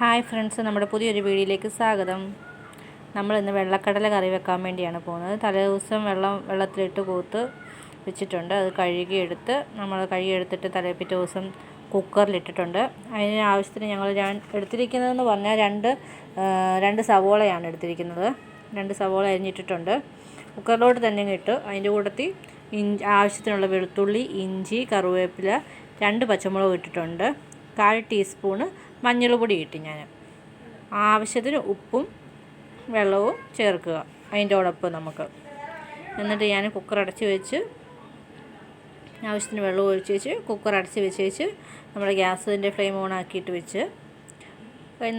Hi friends നമ്മുടെ പുതിയൊരു വീഡിയോയിലേക്ക് സ്വാഗതം. നമ്മൾ ഇന്ന് വെള്ളക്കടല കറി വെക്കാൻ വേണ്ടിയാണ് പോകുന്നത്. തലേദിവസം വെള്ളം വെള്ളത്തിലിട്ട് കൂത്ത് വെച്ചിട്ടുണ്ട്. അത് കഴുകിയെടുത്ത് നമ്മൾ കഴുകിയെടുത്തിട്ട് തലേ പിറ്റേ ദിവസം കുക്കറിലിട്ടിട്ടുണ്ട്. അതിന് ആവശ്യത്തിന് ഞങ്ങൾ എടുത്തിരിക്കുന്നതെന്ന് പറഞ്ഞാൽ രണ്ട് രണ്ട് സവോളയാണ് എടുത്തിരിക്കുന്നത്. രണ്ട് സവോള അരിഞ്ഞിട്ടിട്ടുണ്ട്. കുക്കറിലോട്ട് തന്നെ ഇട്ട്. അതിന്റെ കൂട്ടത്തിൽ ഇഞ്ചി ആവശ്യത്തിനുള്ള വെളുത്തുള്ളി ഇഞ്ചി കറിവേപ്പില രണ്ട് പച്ചമുളക് ഇട്ടിട്ടുണ്ട്. കാൽ ടീസ്പൂണ് മഞ്ഞൾ പൊടി ഇട്ട് ഞാൻ. ആവശ്യത്തിന് ഉപ്പും വെള്ളവും ചേർക്കുക അതിന്റെ ഒപ്പം നമുക്ക്. എന്നിട്ട് ഞാൻ കുക്കർ അടച്ച് വെച്ച് ആവശ്യത്തിന് വെള്ളം ഒഴിച്ച് വെച്ച് കുക്കർ അടച്ച് വെച്ച് വെച്ച് നമ്മുടെ ഗ്യാസിന്റെ ഫ്ലെയിം ഓൺ ആക്കിയിട്ട് വെച്ച്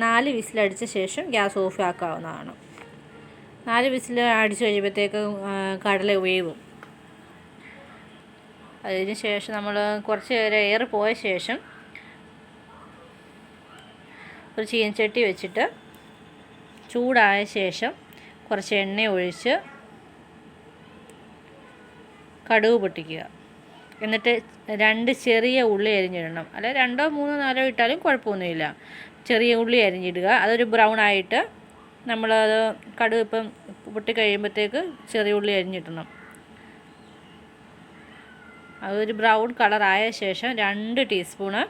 നാല് വിസിലടിച്ച ശേഷം ഗ്യാസ് ഓഫ് ആക്കാവുന്നതാണ്. നാല് വിസിൽ അടിച്ച് കഴിയുമ്പോഴത്തേക്ക് കടല വേവും. അതിന് ശേഷം നമ്മൾ കുറച്ച് നേരം എയർ പോയ ശേഷം ഒരു ചീനച്ചട്ടി വെച്ചിട്ട് ചൂടായ ശേഷം കുറച്ച് എണ്ണ ഒഴിച്ച് കടുക് പൊട്ടിക്കുക. എന്നിട്ട് രണ്ട് ചെറിയ ഉള്ളി അരിഞ്ഞിടണം. അല്ല രണ്ടോ മൂന്നോ നാലോ ഇട്ടാലും കുഴപ്പമൊന്നുമില്ല. ചെറിയ ഉള്ളി അരിഞ്ഞിടുക. അതൊരു ബ്രൗൺ ആയിട്ട് നമ്മളത് കടുക് ഇപ്പം പൊട്ടി കഴിയുമ്പോഴത്തേക്ക് ചെറിയ ഉള്ളി അരിഞ്ഞിടണം. അതൊരു ബ്രൗൺ കളറായ ശേഷം രണ്ട് ടീസ്പൂണ്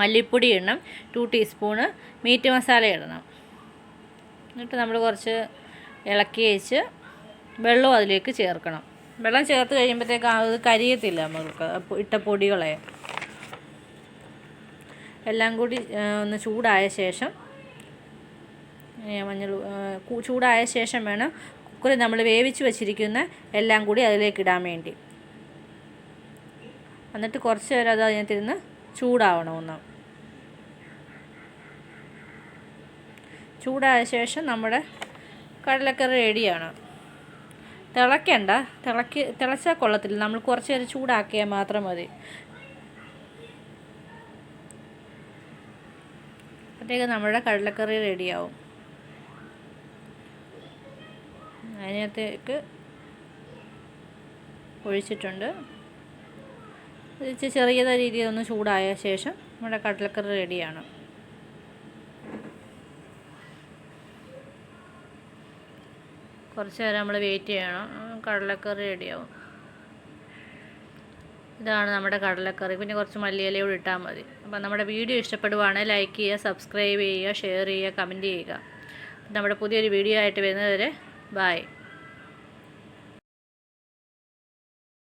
മല്ലിപ്പൊടി ഇടണം ടു ടീസ്പൂണ് മീറ്റ് മസാല ഇടണം. എന്നിട്ട് നമ്മൾ കുറച്ച് ഇളക്കി വെച്ച് വെള്ളവും അതിലേക്ക് ചേർക്കണം. വെള്ളം ചേർത്ത് കഴിയുമ്പോഴത്തേക്ക് അത് കരിയത്തില്ല അപ്പൊ ഇട്ട പൊടികളെ. എല്ലാം കൂടി ഒന്ന് ചൂടായ ശേഷം മഞ്ഞൾ ചൂടായ ശേഷം വേണം കുക്കറിൽ നമ്മൾ വേവിച്ച് വെച്ചിരിക്കുന്ന എല്ലാം കൂടി അതിലേക്ക് ഇടാൻ വേണ്ടി. എന്നിട്ട് കുറച്ച് നേരം അത് അതിനകത്തിരുന്ന് ചൂടാവണമെന്ന്. ചൂടായ ശേഷം നമ്മുടെ കടലക്കറി റെഡിയാണ്. തിളയ്ക്കണ്ട. തിളക്കി തിളച്ചാൽ കൊള്ളത്തില്ല. നമ്മൾ കുറച്ച് നേരം ചൂടാക്കിയാൽ മാത്രം മതി. അപ്പോഴത്തേക്ക് നമ്മുടെ കടലക്കറി റെഡിയാവും. അതിനകത്തേക്ക് ഒഴിച്ചിട്ടുണ്ട്. ഇച്ചിരി ചെറിയ രീതിയിൽ ഒന്ന് ചൂടായ ശേഷം നമ്മുടെ കടലക്കറി റെഡിയാണ്. കുറച്ച് നേരം നമ്മൾ വെയിറ്റ് ചെയ്യണം. കടലക്കറി റെഡിയാവും. ഇതാണ് നമ്മുടെ കടലക്കറി. പിന്നെ കുറച്ച് മല്ലിയിലയോട് ഇട്ടാൽ മതി. അപ്പം നമ്മുടെ വീഡിയോ ഇഷ്ടപ്പെടുവാണെങ്കിൽ ലൈക്ക് ചെയ്യുക സബ്സ്ക്രൈബ് ചെയ്യുക ഷെയർ ചെയ്യുക കമന്റ് ചെയ്യുക. നമ്മുടെ പുതിയൊരു വീഡിയോ ആയിട്ട് വരുന്നതുവരെ ബായ്